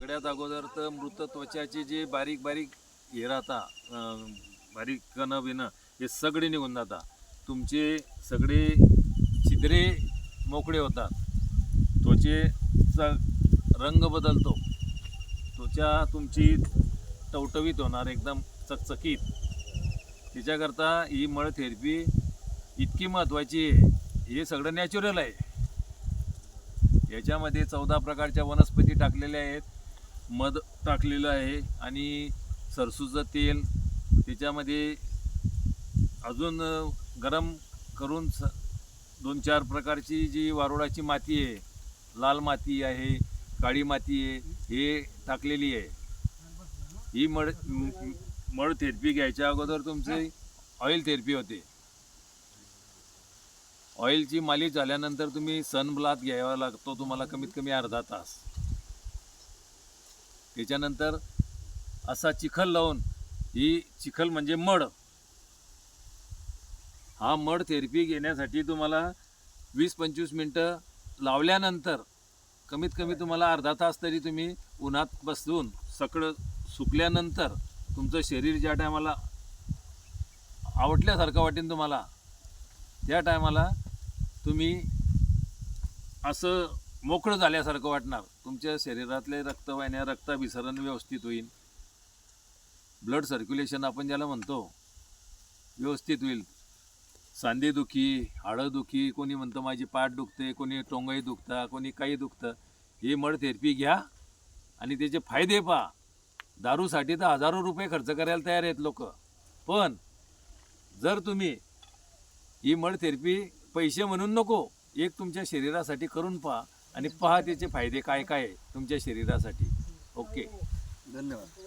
सगळ्यात अगोदर तर मृत त्वचाचे जे बारीक बारीक हे राहता बारीक कण बिणं हे सगळे निघून जाता. तुमचे सगळे छिद्रे मोकळे होतात. त्वचेचा रंग बदलतो. त्वचा तुमची टवटवीत होणार एकदम चकचकीत. तिच्याकरता ही मळ थेरपी इतकी महत्त्वाची आहे. हे सगळं नॅचरल आहे. याच्यामध्ये चौदा प्रकारच्या वनस्पती टाकलेल्या आहेत. मध टाकलेलं आहे आणि सरसूचं तेल त्याच्यामध्ये अजून गरम करून स दोन चार प्रकारची जी वारुळाची माती आहे लाल माती आहे काळी माती आहे हे टाकलेली आहे. ही मड मड थेरपी घ्यायच्या अगोदर तुमची ऑइल थेरपी होते. ऑइलची मालिश झाल्यानंतर तुम्ही सन ब्लाथ घ्यावा लागतो तुम्हाला कमीत कमी अर्धा तास. त्याच्यानंतर असा चिखल लावून ही चिखल म्हणजे मड. हा मड थेरपी घेण्यासाठी तुम्हाला वीस पंचवीस मिनटं लावल्यानंतर कमीत कमी तुम्हाला अर्धा तास तरी तुम्ही उन्हात बसून सगळं सुकल्यानंतर तुमचं शरीर ज्या टायमाला आवडल्यासारखं वाटेल तुम्हाला त्या टायमाला तुम्ही असं मोकळं झाल्यासारखं वाटणार. तुमच्या शरीरातले रक्तवाहिन्या रक्ताभिसरण व्यवस्थित होईल. ब्लड सर्क्युलेशन आपण ज्याला म्हणतो व्यवस्थित होईल. सांधेदुखी हाडंदुखी कोणी म्हणतं माझी पाठ दुखते कोणी टोंगही दुखता कोणी काही दुखतं. हे मड थेरपी घ्या आणि त्याचे फायदे पहा. दारूसाठी तर हजारो रुपये खर्च करायला तयार आहेत लोक. पण जर तुम्ही ही मड थेरपी पैसे म्हणून नको एक तुमच्या शरीरासाठी करून पहा. आणि पहा त्याचे फायदे काय काय आहे तुमच्या शरीरासाठी. ओके. हो, हो. धन्यवाद.